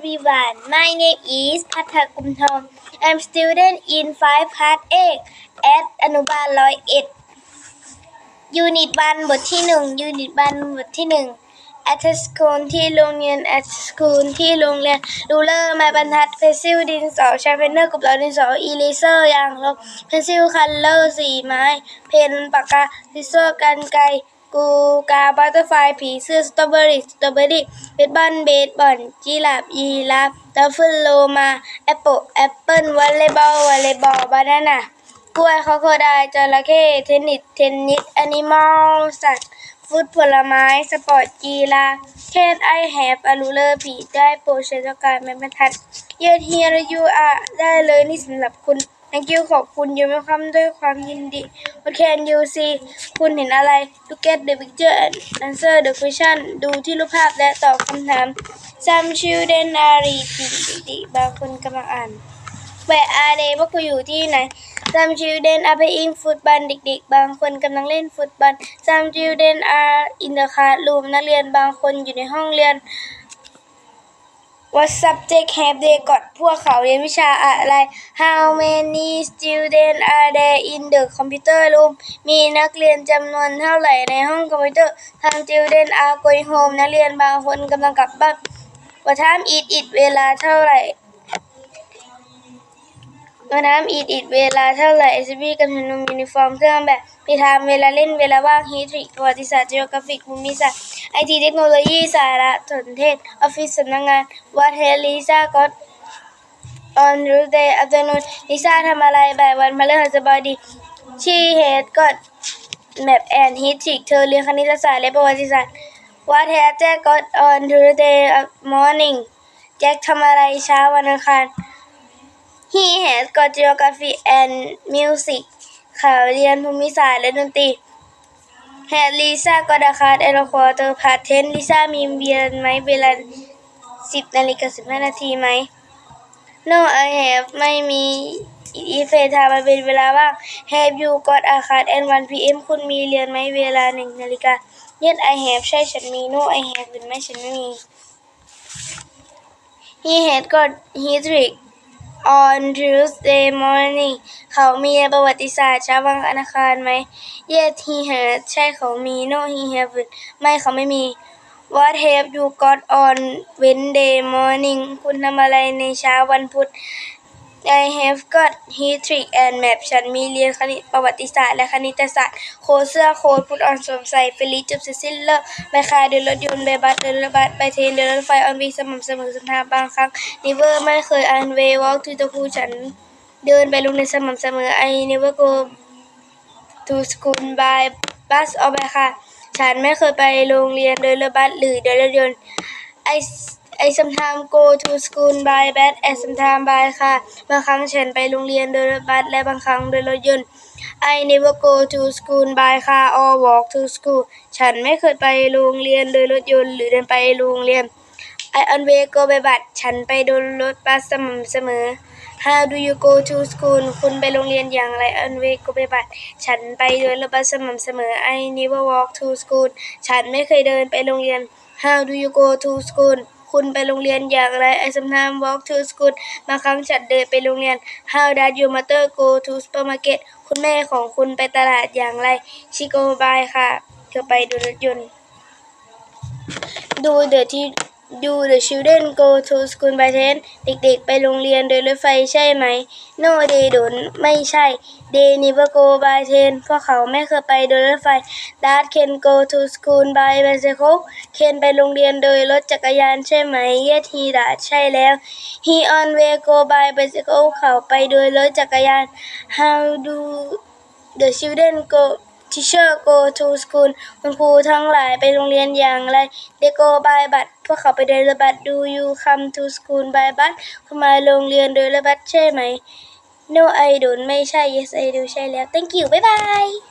everyone. My name is พัทรกุมทอง I'm student in 5 part 8 at อนุบาลร้อยเอ็ด Unit 1 บทที่ 1 Unit 1 บทที่ 1 at school ที่โรงเรียน at school ที่โรงเรียนรูเลอร์ไม้บรรทัดเพนซิลดินสอชาร์เพนเนอร์กับเราดินสออีเลเซอร์ยางลบเพนซิลคัลเลอร์สีไม้ เพนปากกาซิเซอร์กันไกร กูกาบัตเตอร์ไฟผีเสื้อสตรอเบอรี่สตรอเบอรี่เบสบอลเบสบอลจีราฟยีราฟดัฟเฟิลโลมาแอปเปิลแอปเปิลวอลเลย์บอลวอลเลย์บอลบานาน่ากล้วยคอโคไดจระเข้เทนนิสเทนนิสแอนิมอลสัตว์ฟุตผลไม้สปอร์ตกีฬาเคนไอแฮปอลูเลอร์ผีได้โปรเชตการแม่บรรทัดเย็นเฮียรยูอาได้เลยนี่สำหรับคุณ thank you ขอบคุณยูไม่คำด้วยความยินดี what can you see คุณเห็นอะไร look at the picture and answer the question ดูที่รูปภาพและตอบคำถาม some children are reading บางคนกำลังอ่าน Where are they พวกคุณอยู่ที่ไหน Some children are playing football เด็กๆ บางคนกำลังเล่นฟุตบอล Some children are in the classroom นักเรียนบางคนอยู่ในห้องเรียน What subject have they got พวกเขาเรียนวิชาอะไร How many students are there in the computer room มีนักเรียนจำนวนเท่าไหร่ในห้องคอมพิวเตอร์ Some students are going home นักเรียนบางคนกำลังกลับบ้าน What time is it เวลาเท่าไหร่ วันน้ำอีดอีดเวลาเท่าไหร่เอสบีกับธนูยูนิฟอร์มเครื่องแบบพิธามเวลาเล่นเวลาว่างฮิตริกประวัติศาสตร์จีโอกราฟิกภูมิศาสตร์ไอทีเทคโนโลยีสารสนเทศออฟฟิศสำนักงานวัดเฮลิซาก็ออนรูเดย์อัฟเตอร์นูนลิซ่าทำอะไรบ่ายวันพฤหัสบดีชีเฮดก็แมปแอนฮิตริกเธอเรียนคณิตศาสตร์และประวัติศาสตร์วัดแฮแจ็คก็ออนรูเดย์มอร์นิ่งแจ็คทำอะไรเช้าวันอังคาร He has got geography and music เขาเรียนภูมิศาสตร์และดนตรี Had Lisa got a card and a quarter past ten Lisa มีเรียนไหมเวลาสิบนาฬิกาสิบห้านาทีไหม No I have ไม่มีอีเฟทามาเป็นเวลาว่าง Have you got a card and 1 pm คุณมีเรียนไหมเวลาหนึ่งนาฬิกา Yes I have ใช่ฉันมี No I have หรือไม่ฉันไม่มี He had got his trick on Tuesday morning เขามีประวัติศาสตร์เช้าวันอังคารไหม Yes he has ใช่เขามี No he haven't ไม่เขาไม่มี What have you got on Wednesday morning คุณทำอะไรในเช้าวันพุธ I have got history and map ฉันมีเรียนคณิตประวัติศาสตร์และคณิตศาสตร์ โค้ดเสื้อโค้ดพุทออนสวมใส่เฟลิจุบเสร็จสิ้นเลิกไปคาเดินรถยนต์ไปบัสเดินรถบัสไปเทรนเดินรถไฟออนวีสม่ำเสมอสัมภาบางครั้ง never ไม่เคย on way walk to the school ฉันเดินไปโรงเรียนสม่ำเสมอ I never go to school by bus or by car ฉันไม่เคยไปโรงเรียนโดยรถบัสหรือโดยรถยนต์ I I sometimes go to school by bus and sometimes by car บางครั้งฉันไปโรงเรียนโดยรถบัสและบางครั้งโดยรถยนต์ I never go to school by car or walk to school ฉันไม่เคยไปโรงเรียนโดยรถยนต์หรือเดินไปโรงเรียน I always go by bus ฉันไปโดยรถบัสสม่ำเสมอ How do you go to school คุณไปโรงเรียนอย่างไร always go by bus ฉันไปโดยรถบัสสม่ำเสมอ I never walk to school ฉันไม่เคยเดินไปโรงเรียน How do you go to school คุณไปโรงเรียนอย่างไร I sometimes walk to school บางครั้งฉันเดินไปโรงเรียน How does your mother go to supermarket คุณแม่ของคุณไปตลาดอย่างไร She go by ค่ะ เธอไปดูรถยนต์ ดูเด อะที่ดู the children go to school by train เด็กๆ ไปโรงเรียนโดยรถไฟใช่ไหม no they don't ไม่ใช่ they never go by train พวกเขาไม่เคยไปโดยรถไฟ dad can go to school by bicycle เคนไปโรงเรียนโดยรถจักรยานใช่ไหม yes he does ใช่แล้ว he always go by bicycle เขาไปโดยรถจักรยาน how do the children go teacher go to school คุณครูทั้งหลายไปโรงเรียนอย่างไร they go by bus พวกเขาไปโดยรถบัส do you come to school by bus คุณมาโรงเรียนโดยรถบัสใช่ไหม no I don't ไม่ใช่ yes I do ใช่แล้ว thank you บ๊ายบาย